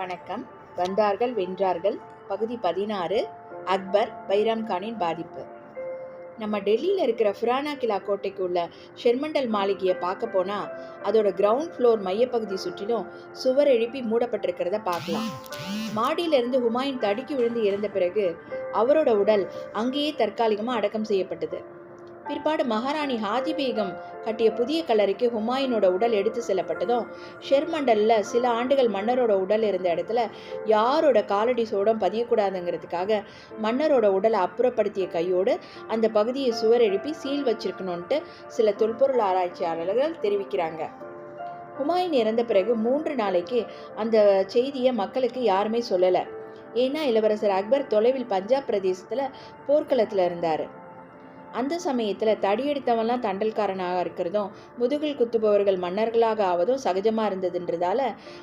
வணக்கம். வந்தார்கள் வென்றார்கள். பகுதி பதினாறு அக்பர் பைராம்கானின் பாதிப்பு. நம்ம டெல்லியில் இருக்கிற ஃபுரானா கிலா கோட்டைக்கு உள்ள ஷெர்மண்டல் மாளிகையை பார்க்க போனால் அதோட கிரவுண்ட் ஃப்ளோர் மையப்பகுதி சுற்றிலும் சுவர் எழுப்பி மூடப்பட்டிருக்கிறத பார்க்கலாம். மாடியிலிருந்து ஹுமாயூன் தடுக்கி விழுந்து இறந்த பிறகு அவரோட உடல் அங்கேயே தற்காலிகமாக அடக்கம் செய்யப்பட்டது. பிற்பாடு மகாராணி ஹாஜி பேகம் கட்டிய புதிய கல்லறைக்கு ஹுமாயூனோட உடல் எடுத்து செல்லப்பட்டதும் ஷெர்மண்டலில் சில ஆண்டுகள் மன்னரோட உடல் இருந்த இடத்துல யாரோட காலடி சோடம் பதியக்கூடாதுங்கிறதுக்காக மன்னரோட உடலை அப்புறப்படுத்திய கையோடு அந்த பகுதியை சுவர் எழுப்பி சீல் வச்சிருக்கணும்ன்ட்டு சில தொல்பொருள் ஆராய்ச்சியாளர்கள் தெரிவிக்கிறாங்க. ஹுமாயூன் இறந்த பிறகு மூன்று நாளைக்கு அந்த செய்தியை மக்களுக்கு யாருமே சொல்லலை. ஏன்னா இளவரசர் அக்பர் தொலைவில் பஞ்சாப் பிரதேசத்தில் போர்க்களத்தில் இருந்தார். அந்த சமயத்தில் தடியெடுத்தவன்லாம் தண்டல்காரனாக இருக்கிறதும் முதுகில் குத்துபவர்கள் மன்னர்களாக ஆவதும் சகஜமாக இருந்ததுன்றதால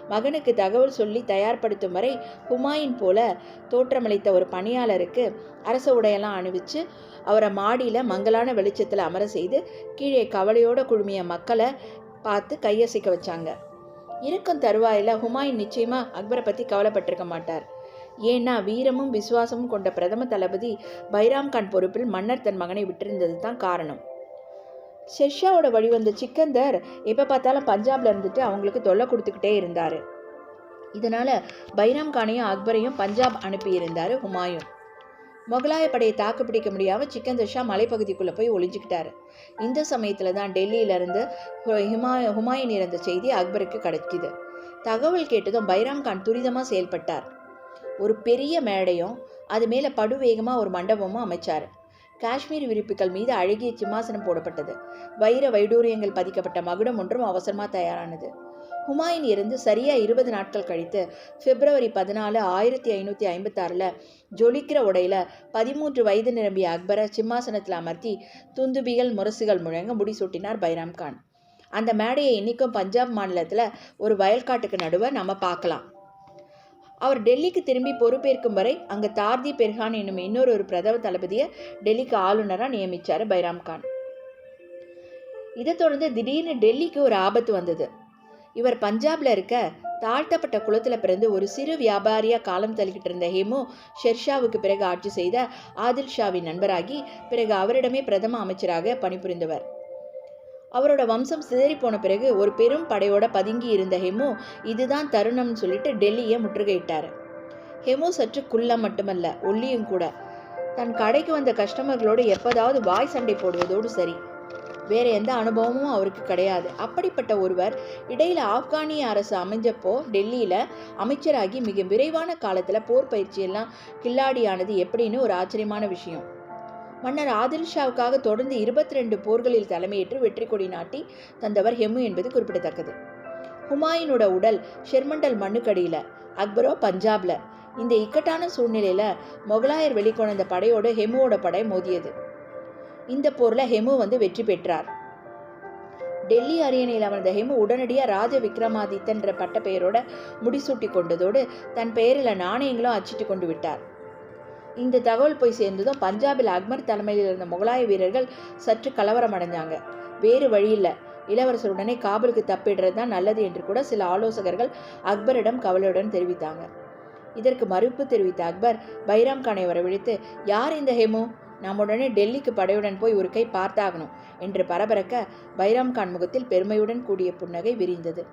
மகனுக்கு தகவல் சொல்லி தயார்படுத்தும் வரை ஹுமாயூன் போல தோற்றமளித்த ஒரு பணியாளருக்கு அரச உடையெல்லாம் அணிவிச்சு அவரை மாடியில் மங்கலான வெளிச்சத்தில் அமர செய்து கீழே கவலையோட குழுமிய மக்களை பார்த்து கையசைக்க வச்சாங்க. இருக்கும் தருவாயில் ஹுமாயூன் நிச்சயமாக அக்பரை பற்றி கவலைப்பட்டிருக்க மாட்டார். ஏன்னா வீரமும் விசுவாசமும் கொண்ட பிரதம தளபதி பைராம் கான் பொறுப்பில் மன்னர் தன் மகனை விட்டிருந்தது தான் காரணம். ஷெர்ஷாவோட வழிவந்த சிக்கந்தர் எப்போ பார்த்தாலும் பஞ்சாப்ல இருந்துட்டு அவங்களுக்கு தொல்லை கொடுத்துக்கிட்டே இருந்தார். இதனால பைராம் கானையும் அக்பரையும் பஞ்சாப் அனுப்பியிருந்தார் ஹுமாயூன். முகலாய படையை தாக்கு பிடிக்க முடியாமல் சிக்கந்தர் ஷா மலைப்பகுதிக்குள்ளே போய் ஒளிஞ்சுக்கிட்டாரு. இந்த சமயத்தில் தான் டெல்லியிலேருந்து ஹுமா ஹுமாயூன் இறந்த செய்தி அக்பருக்கு கிடைக்குது. தகவல் கேட்டதும் பைராம் கான் துரிதமாக செயல்பட்டார். ஒரு பெரிய மேடையும் அது மேலே படுவேகமாக ஒரு மண்டபமும் அமைச்சார். காஷ்மீர் விரிப்புகள் மீது அழகிய சிம்மாசனம் போடப்பட்டது. வைர வைடூரியங்கள் பதிக்கப்பட்ட மகுடம் ஒன்றும் அவசரமாக தயாரானது. ஹுமாயூன் இருந்து சரியாக இருபது நாட்கள் கழித்து பிப்ரவரி பதினாலு ஆயிரத்தி ஐநூற்றி ஐம்பத்தாறில் ஜொலிக்கிற உடையில் பதிமூன்று வயது நிரம்பிய அக்பரை சிம்மாசனத்தில் அமர்த்தி துந்துபிகள் முரசுகள் முழங்க முடிசூட்டினார் பைராம்கான். அந்த மேடையை இன்னைக்கும் பஞ்சாப் மாநிலத்தில் ஒரு வயல்காட்டுக்கு நடுவே நம்ம பார்க்கலாம். அவர் டெல்லிக்கு திரும்பி பொறுப்பேற்கும் வரை அங்கே தார்தி பெர்ஹான் என்னும் இன்னொரு ஒரு பிரதம தளபதியை டெல்லிக்கு ஆளுநராக நியமித்தார் பைராம் கான். இதை தொடர்ந்து திடீர்னு டெல்லிக்கு ஒரு ஆபத்து வந்தது. இவர் பஞ்சாப்ல இருக்க தாழ்த்தப்பட்ட குளத்தில் பிறந்து ஒரு சிறு வியாபாரியாக காலம் தள்ளிக்கிட்டு இருந்த ஹேமு ஷெர்ஷாவுக்கு பிறகு ஆட்சி செய்த ஆதில் ஷாவின் நண்பராகி பிறகு அவரிடமே பிரதம அமைச்சராக பணிபுரிந்தவர். அவரோட வம்சம் சிதறி போன பிறகு ஒரு பெரும் படையோட பதுங்கி இருந்த ஹெமு இதுதான் தருணம்னு சொல்லிட்டு டெல்லியை முற்றுகையிட்டார். ஹெமு சற்று குள்ளம் மட்டுமல்ல ஒல்லியும் கூட. தன் கடைக்கு வந்த கஸ்டமர்களோடு எப்போதாவது வாய் சண்டை போடுவதோடு சரி. வேற எந்த அனுபவமும் அவருக்கு கிடையாது. அப்படிப்பட்ட ஒருவர் இடையில ஆப்கானிய அரசு அமைஞ்சப்போ டெல்லியில அமைச்சராகி மிக விரைவான காலத்துல போர் பயிற்சியெல்லாம் கில்லாடியானது எப்படின்னு ஒரு ஆச்சரியமான விஷயம். மன்னர் ஆதில் ஷாவுக்காக தொடர்ந்து இருபத்தி ரெண்டு போர்களில் தலைமையேற்று வெற்றி கொடி நாட்டி தந்தவர் ஹெமு என்பது குறிப்பிடத்தக்கது. ஹுமாயூனோட உடல் ஷெர்மண்டல் மண்ணுக்கடியில் அக்பரோ பஞ்சாப்ல. இந்த இக்கட்டான சூழ்நிலையில மொகலாயர் வெளிக்கொணர்ந்த படையோடு ஹெமுவோட படை மோதியது. இந்த போர்ல ஹெமு வந்து வெற்றி பெற்றார். டெல்லி அரியணையில் அமர்ந்த ஹெமு உடனடியாக ராஜ விக்ரமாதித்தன்ற பட்ட பெயரோட முடிசூட்டி கொண்டதோடு தன் பெயரில் நாணயங்களும் அச்சிட்டு கொண்டு விட்டார். இந்த தகவல் போய் சேர்ந்ததும் பஞ்சாபில் அக்பர் தலைமையில் இருந்த முகலாய வீரர்கள் சற்று கலவரம் அடைஞ்சாங்க. வேறு வழியில் இளவரசருடனே காபலுக்கு தப்பிடுறது தான் நல்லது என்று கூட சில ஆலோசகர்கள் அக்பரிடம் கவலையுடன் தெரிவித்தாங்க. இதற்கு மறுப்பு தெரிவித்த அக்பர் பைராம் கானை வரவழைத்து யார் இந்த ஹெமு? நாம் உடனே டெல்லிக்கு படையுடன் போய் ஒரு கை பார்த்தாகணும் என்று பரபரக்க பைராம் கான் முகத்தில் பெருமையுடன் கூடிய புன்னகை விரிந்தது.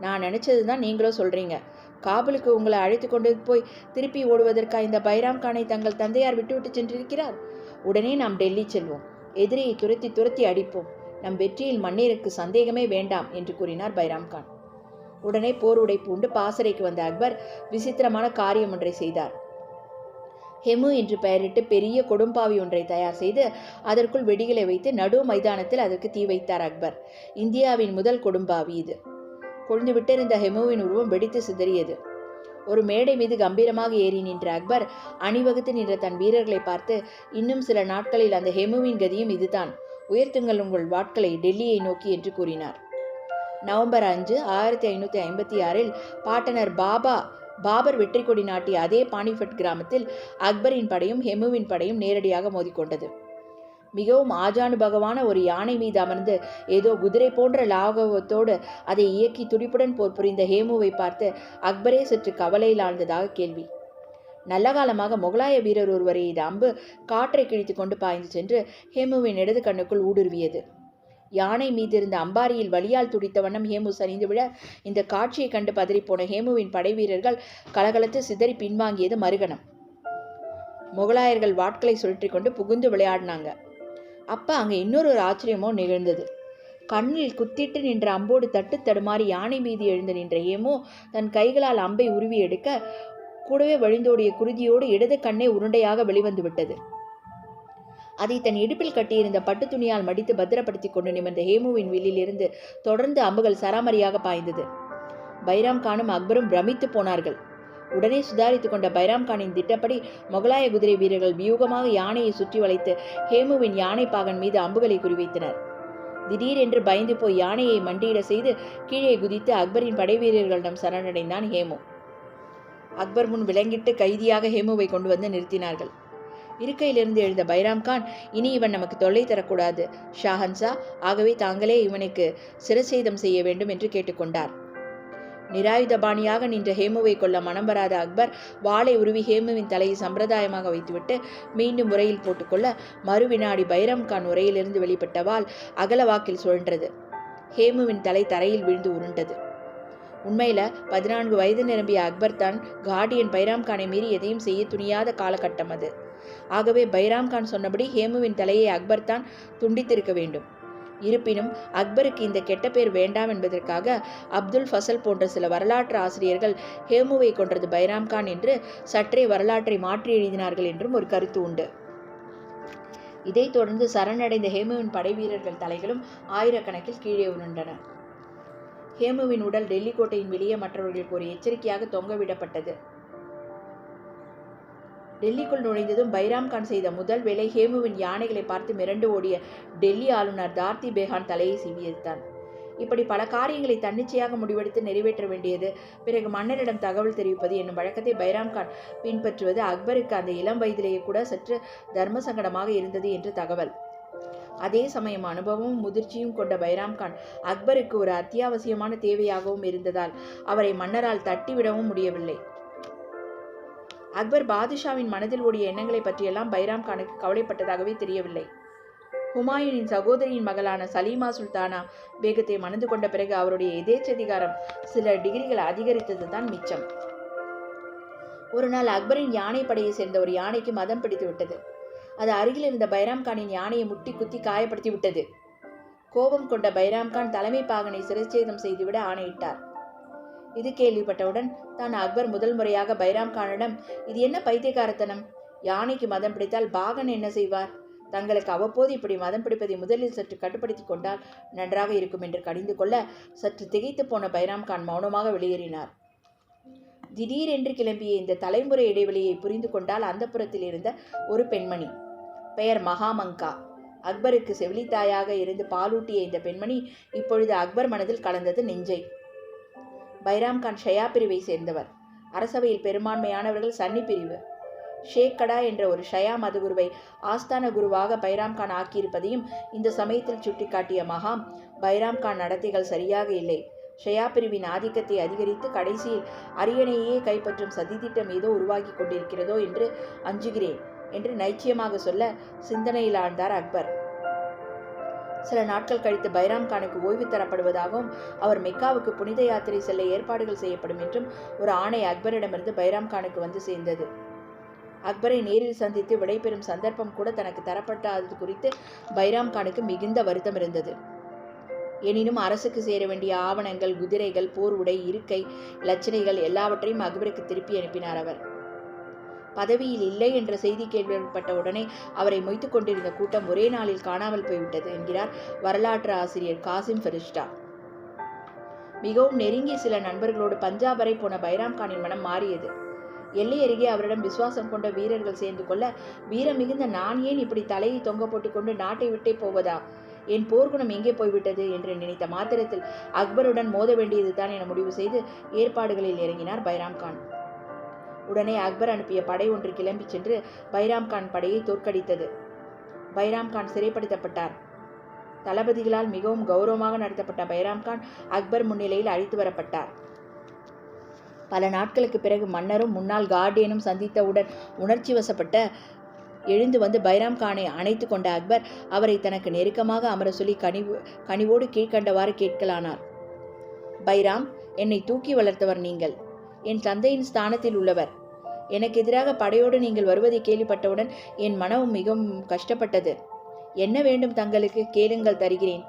நான் நினைச்சது தான் நீங்களும் சொல்றீங்க. காபலுக்கு உங்களை அழைத்து கொண்டு போய் திருப்பி ஓடுவதற்கா இந்த பைராம் கானை தங்கள் தந்தையார் விட்டுவிட்டு சென்றிருக்கிறார்? உடனே நாம் டெல்லி செல்வோம். எதிரியை துரத்தி துரத்தி அடிப்போம். நம் வெற்றியில் மன்னருக்கு சந்தேகமே வேண்டாம் என்று கூறினார் பைராம் கான். உடனே போர் உடை பூண்டு பாசறைக்கு வந்த அக்பர் விசித்திரமான காரியம் ஒன்றை செய்தார். ஹெமு என்று பெயரிட்டு பெரிய கொடும்பாவி ஒன்றை தயார் செய்து அதற்குள் வெடிகளை வைத்து நடு மைதானத்தில் அதற்கு தீ வைத்தார் அக்பர். இந்தியாவின் முதல் கொடும்பாவி இது. கொழுந்து விட்டிருந்த ஹெமுவின் உருவம் வெடித்து சிதறியது. ஒரு மேடை மீது கம்பீரமாக ஏறி நின்ற அக்பர் அணிவகுத்து நின்ற தன் வீரர்களை பார்த்து இன்னும் சில நாட்களில் அந்த ஹெமுவின் கதியும் இதுதான். உயர்த்துங்கள் உங்கள் வாட்களை டெல்லியை நோக்கி என்று கூறினார். நவம்பர் அஞ்சு ஆயிரத்தி ஐநூற்றி ஐம்பத்தி ஆறில் பாட்டனர் பாபா பாபர் வெற்றி கொடி நாட்டிய அதே பானிபட் கிராமத்தில் அக்பரின் படையும் ஹெமுவின் படையும் நேரடியாக மோதிக்கொண்டது. மிகவும் ஆஜானுபகமான ஒரு யானை மீது அமர்ந்து ஏதோ குதிரை போன்ற லாகவத்தோடு அதை இயக்கி துடிப்புடன் போர் புரிந்த ஹேமுவை பார்த்து அக்பரே சற்று கவலையில் ஆழ்ந்ததாக கேள்வி. நல்ல காலமாக முகலாய வீரர் ஒருவரை இது அம்பு காற்றை கிழித்து கொண்டு பாய்ந்து சென்று ஹேமுவின் இடது கண்ணுக்குள் ஊடுருவியது. யானை மீதிருந்த அம்பாரியில் வலியால் துடித்த வண்ணம் ஹேமு சரிந்து விட இந்த காட்சியைக் கண்டு பதறிப்போன ஹேமுவின் படை வீரர்கள் கலகலத்து சிதறி பின்வாங்கியது மறுகணம். முகலாயர்கள் வாட்களை சுழற்றி கொண்டு புகுந்து விளையாடினாங்க. அப்போ அங்கே இன்னொரு ஒரு ஆச்சரியமோ நிகழ்ந்தது. கண்ணில் குத்திட்டு நின்ற அம்போடு தட்டு தடுமாறி யானை மீது எழுந்து நின்ற ஏமோ தன் கைகளால் அம்பை உருவி எடுக்க கூடவே வழிந்தோடிய குருதியோடு இடது கண்ணே உருண்டையாக வெளிவந்து விட்டது. அதை தன் இடுப்பில் கட்டியிருந்த பட்டு துணியால் மடித்து பத்திரப்படுத்தி கொண்டு நிமிர்ந்த ஹேமுவின் வில்லிலிருந்து தொடர்ந்து அம்புகள் சராமரியாக பாய்ந்தது. பைராம் கானும் அக்பரும் பிரமித்து போனார்கள். உடனே சுதாரித்து கொண்ட பைராம் கானின் திட்டப்படி முகலாய குதிரை வீரர்கள் வியூகமாக யானையை சுற்றி வளைத்து ஹேமுவின் யானை பாகன் மீது அம்புகளை குறிவைத்தனர். திடீரென்று பயந்து போய் யானையை மண்டியிட செய்து கீழே குதித்து அக்பரின் படை வீரர்களிடம் சரணடைந்தான் ஹேமு. அக்பர் முன் விலங்கிட்டு கைதியாக ஹேமுவை கொண்டு வந்து நிறுத்தினார்கள். இருக்கையிலிருந்து எழுந்த பைராம் கான் இனி இவன் நமக்கு தொல்லை தரக்கூடாது. ஷாஹன்சா ஆகவே தாங்களே இவனுக்கு சிரசேதம் செய்ய வேண்டும் என்று கேட்டுக்கொண்டார். நிராயுதபாணியாக நின்ற ஹேமுவை கொள்ள மனம் வராத அக்பர் வாளை உருவி ஹேமுவின் தலையை சம்பிரதாயமாக வைத்துவிட்டு மீண்டும் உரையில் போட்டுக்கொள்ள மறுவினாடி பைரம் கான் உரையிலிருந்து வெளிப்பட்ட வாள் அகல வாக்கில் சுழன்றது. ஹேமுவின் தலை தரையில் விழுந்து உருண்டது. உண்மையில பதினான்கு வயது நிரம்பிய அக்பர் தான் கார்டியன் பைராம் கானை மீறி எதையும் செய்ய துணியாத காலகட்டம் அது. ஆகவே பைராம் கான் சொன்னபடி ஹேமுவின் தலையை அக்பர் தான் துண்டித்திருக்க வேண்டும். இருப்பினும் அக்பருக்கு இந்த கெட்ட பேர் வேண்டாம் என்பதற்காக அப்துல் ஃபசல் போன்ற சில வரலாற்று ஆசிரியர்கள் ஹேமுவை கொன்றது பைராம் கான் என்று சற்றே வரலாற்றை மாற்றி எழுதினார்கள் என்றும் ஒரு கருத்து உண்டு. இதைத் தொடர்ந்து சரணடைந்த ஹேமுவின் படை வீரர்கள் தலைகளும் ஆயிரக்கணக்கில் கீழே உருண்டன. ஹேமுவின் உடல் டெல்லி கோட்டையின் வெளியே மற்றவர்களுக்கு ஒரு எச்சரிக்கையாக தொங்கவிடப்பட்டது டெல்லிக்குள் நுழைந்ததும் பைராம் கான் செய்த முதல் வேலை ஹேமுவின் யானைகளை பார்த்து மிரண்டு ஓடிய டெல்லி ஆளுநர் தார்த்தி பேகான் தலையை சீவியதுதான். இப்படி பல காரியங்களை தன்னிச்சையாக முடிவெடுத்து நிறைவேற்ற வேண்டியது. பிறகு மன்னரிடம் தகவல் தெரிவிப்பது என்னும் வழக்கத்தை பைராம் கான் பின்பற்றுவது அக்பருக்கு அந்த இளம் வயதிலேயே கூட சற்று தர்ம சங்கடமாக இருந்தது என்று தகவல். அதே சமயம் அனுபவமும் முதிர்ச்சியும் கொண்ட பைராம் கான் அக்பருக்கு ஒரு அத்தியாவசியமான தேவையாகவும் இருந்ததால் அவரை மன்னரால் தட்டிவிடவும் முடியவில்லை. அக்பர் பாதுஷாவின் மனதில் ஓடிய எண்ணங்களை பற்றியெல்லாம் பைராம் கானுக்கு கவலைப்பட்டதாகவே தெரியவில்லை. ஹுமாயூனின் சகோதரியின் மகளான சலீமா சுல்தானா வேகத்தை மணந்து கொண்ட பிறகு அவருடைய எதேச்சதிகாரம் சில டிகிரிகள் அதிகரித்தது தான் மிச்சம். ஒரு நாள் அக்பரின் யானை படையை சேர்ந்த ஒரு யானைக்கு மதம் பிடித்து விட்டது. அது அருகில் இருந்த பைராம் கானின் யானையை முட்டி குத்தி காயப்படுத்தி விட்டது. கோபம் கொண்ட பைராம் கான் தலைமை பாகனை சிறைச்சேதம் செய்துவிட ஆணையிட்டார். இது கேள்விப்பட்டவுடன் தான் அக்பர் முதல் முறையாக பைராம் கானிடம் இது என்ன பைத்தியக்காரத்தனம்? யானைக்கு மதம் பிடித்தால் பாகன் என்ன செய்வார்? தங்களுக்கு அவ்வப்போது இப்படி மதம் பிடிப்பதை முதலில் சற்று கட்டுப்படுத்தி கொண்டால் நன்றாக இருக்கும் என்று கடிந்து கொள்ள சற்று திகைத்து போன பைராம் கான் மௌனமாக வெளியேறினார். திடீரென்று கிளம்பிய இந்த தலைமுறை இடைவெளியை புரிந்து கொண்டால் அந்த புறத்தில் இருந்த ஒரு பெண்மணி பெயர் மகாமங்கா. அக்பருக்கு செவிலித்தாயாக இருந்து பாலூட்டிய இந்த பெண்மணி இப்பொழுது அக்பர் மனதில் கலந்தது நெஞ்சை. பைராம் கான் ஷயா பிரிவை சேர்ந்தவர். அரசவையில் பெரும்பான்மையானவர்கள் சன்னி பிரிவு. ஷேக்கடா என்ற ஒரு ஷயா மதுகுருவை ஆஸ்தான குருவாக பைராம் கான் ஆக்கியிருப்பதையும் இந்த சமயத்தில் சுட்டிக்காட்டிய மகாம் பைராம் கான் நடத்தைகள் சரியாக இல்லை. ஷயா பிரிவின் ஆதிக்கத்தை அதிகரித்து கடைசியில் அரியணையே கைப்பற்றும் சதித்திட்டம் ஏதோ உருவாகி கொண்டிருக்கிறதோ என்று அஞ்சுகிறேன் என்று நைச்சியமாக சொல்ல சிந்தனையில் ஆழ்ந்தார் அக்பர். சில நாட்கள் கழித்து பைராம் கானுக்கு ஓய்வு தரப்படுவதாகவும் அவர் மெக்காவுக்கு புனித யாத்திரை செல்ல ஏற்பாடுகள் செய்யப்படும் என்றும் ஒரு ஆணை அக்பரிடமிருந்து பைராம் கானுக்கு வந்து சேர்ந்தது. அக்பரை நேரில் சந்தித்து விடைபெறும் சந்தர்ப்பம் கூட தனக்கு தரப்பட்டாதது குறித்து பைராம் கானுக்கு மிகுந்த வருத்தம் இருந்தது. எனினும் அரசுக்கு சேர வேண்டிய ஆவணங்கள் குதிரைகள் போர் உடை இருக்கை இலச்சினைகள் எல்லாவற்றையும் அக்பருக்கு திருப்பி அனுப்பினார் அவர். பதவியில் இல்லை என்ற செய்தி கேள்விப்பட்ட உடனே அவரை மொய்த்து கொண்டிருந்த கூட்டம் ஒரே நாளில் காணாமல் போய்விட்டது என்கிறார் வரலாற்று ஆசிரியர் காசிம் ஃபெரிஷ்டா. மிகவும் நெருங்கிய சில நண்பர்களோடு பஞ்சாப் வரை போன பைராம் கானின் மனம் மாறியது. எல்லை அருகே அவரிடம் விசுவாசம் கொண்ட வீரர்கள் சேர்ந்து கொள்ள வீரம் மிகுந்த நான் ஏன் இப்படி தலையை தொங்க போட்டுக்கொண்டு நாட்டை விட்டே போவதா? என் போர்க்குணம் எங்கே போய்விட்டது? என்று நினைத்த மாத்திரத்தில் அக்பருடன் மோத வேண்டியதுதான் என முடிவு செய்து ஏற்பாடுகளில் இறங்கினார் பைராம் கான். உடனே அக்பர் அனுப்பிய படை ஒன்று கிளம்பி சென்று பைராம் கான் படையை தோற்கடித்தது. பைராம் கான் சிறைப்படுத்தப்பட்டார். தளபதிகளால் மிகவும் கௌரவமாக நடத்தப்பட்ட பைராம் கான் அக்பர் முன்னிலையில் அழைத்து வரப்பட்டார். பல நாட்களுக்கு பிறகு மன்னரும் முன்னாள் கார்டியனும் சந்தித்தவுடன் உணர்ச்சி வசப்பட்ட எழுந்து வந்து பைராம் கானை அணைத்து கொண்ட அக்பர் அவரை தனக்கு நெருக்கமாக அமர சொல்லி கனிவு கனிவோடு கீழ்கண்டவாறு கேட்கலானார். பைராம் என்னை தூக்கி வளர்த்தவர் நீங்கள். என் தந்தையின் ஸ்தானத்தில் உள்ளவர். எனக்கு எதிராக படையோடு நீங்கள் வருவதை கேள்விப்பட்டவுடன் என் மனமும் மிகவும் கஷ்டப்பட்டது. என்ன வேண்டும் தங்களுக்கு? கேளுங்கள் தருகிறேன்.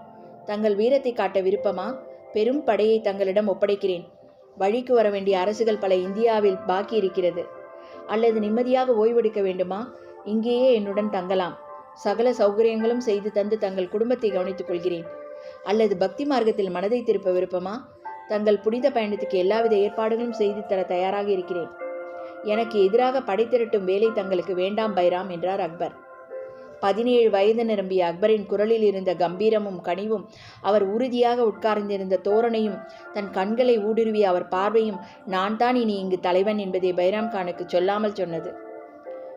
தங்கள் வீரத்தை காட்ட விருப்பமா? பெரும் படையை தங்களிடம் ஒப்படைக்கிறேன். வழிக்கு வர வேண்டிய அரசுகள் பல இந்தியாவில் பாக்கி இருக்கிறது. அல்லது நிம்மதியாக ஓய்வெடுக்க வேண்டுமா? இங்கேயே என்னுடன் தங்கலாம். சகல சௌகரியங்களும் செய்து தந்து தங்கள் குடும்பத்தை கவனித்துக் கொள்கிறேன். அல்லது பக்தி மார்க்கத்தில் மனதை திருப்ப விருப்பமா? தங்கள் புனித பயணத்துக்கு எல்லாவித ஏற்பாடுகளும் செய்து தர தயாராக இருக்கிறேன். எனக்கு எதிராக படை திரட்டும் வேலை தங்களுக்கு வேண்டாம் பைராம் என்றார் அக்பர். பதினேழு வயது நிரம்பிய அக்பரின் குரலில் இருந்த கம்பீரமும் கனிவும் அவர் உறுதியாக உட்கார்ந்திருந்த தோரணையும் தன் கண்களை ஊடுருவிய அவர் பார்வையும் நான் தான் இனி இங்கு தலைவன் என்பதை பைராம் கானுக்கு சொல்லாமல் சொன்னது.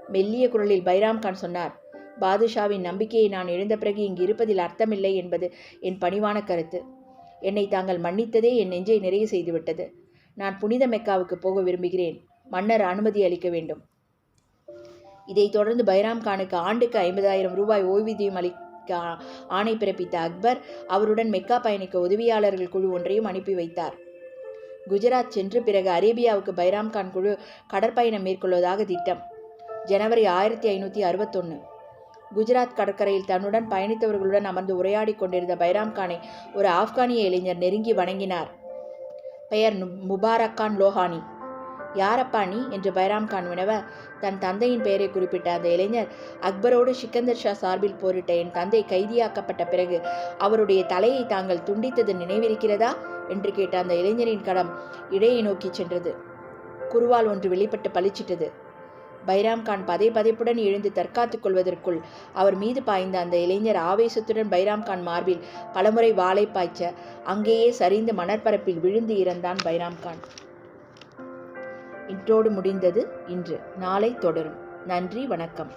மெல்லிய குரலில் பைராம் கான் சொன்னார் பாதுஷாவின் நம்பிக்கையை நான் எழுந்த பிறகு இங்கு இருப்பதில் அர்த்தமில்லை என்பது என் பணிவான கருத்து. என்னை தாங்கள் மன்னித்ததே என் நெஞ்சை நிறைய செய்துவிட்டது. நான் புனித மெக்காவுக்கு போக விரும்புகிறேன். மன்னர் அனுமதி அளிக்க வேண்டும். இதைத் தொடர்ந்து பைராம் கானுக்கு ஆண்டுக்கு ஐம்பதாயிரம் ரூபாய் ஓய்வூதியம் அளிக்க ஆணை பிறப்பித்த அக்பர் அவருடன் மெக்கா பயணிக்க உதவியாளர்கள் குழு ஒன்றையும் அனுப்பி வைத்தார். குஜராத் சென்று பிறகு அரேபியாவுக்கு பைராம் கான் குழு கடற்பயணம் மேற்கொள்வதாக திட்டம். ஜனவரி ஆயிரத்தி ஐநூற்றி அறுபத்தொன்று குஜராத் கடற்கரையில் தன்னுடன் பயணித்தவர்களுடன் அமர்ந்து உரையாடி கொண்டிருந்த பைராம் கானை ஒரு ஆப்கானிய இளைஞர் நெருங்கி வணங்கினார். பெயர் முபாரக் கான் லோஹானி. யாரப்பா நீ? என்று பைராம் கான் வினவ தன் தந்தையின் பெயரை குறிப்பிட்ட அந்த இளைஞர் அக்பரோடு சிக்கந்தர் ஷா சார்பில் போரிட்ட என் தந்தை கைதியாக்கப்பட்ட பிறகு அவருடைய தலையை தாங்கள் துண்டித்தது நினைவிருக்கிறதா? என்று கேட்ட அந்த இளைஞரின் கடம் இடையை நோக்கிச் சென்றது. குருவால் ஒன்று வெளிப்பட்டு பளிச்சிட்டது. பைராம்கான் பதை பதைப்புடன் எழுந்து தற்காத்துக் கொள்வதற்குள் அவர் மீது பாய்ந்த அந்த இளைஞர் ஆவேசத்துடன் பைராம்கான் மார்பில் பலமுறை வாளை பாய்ச்ச அங்கேயே சரிந்து மணற்பரப்பில் விழுந்து இறந்தான் பைராம் கான். இன்றோடு முடிந்தது இன்று. நாளை தொடரும். நன்றி வணக்கம்.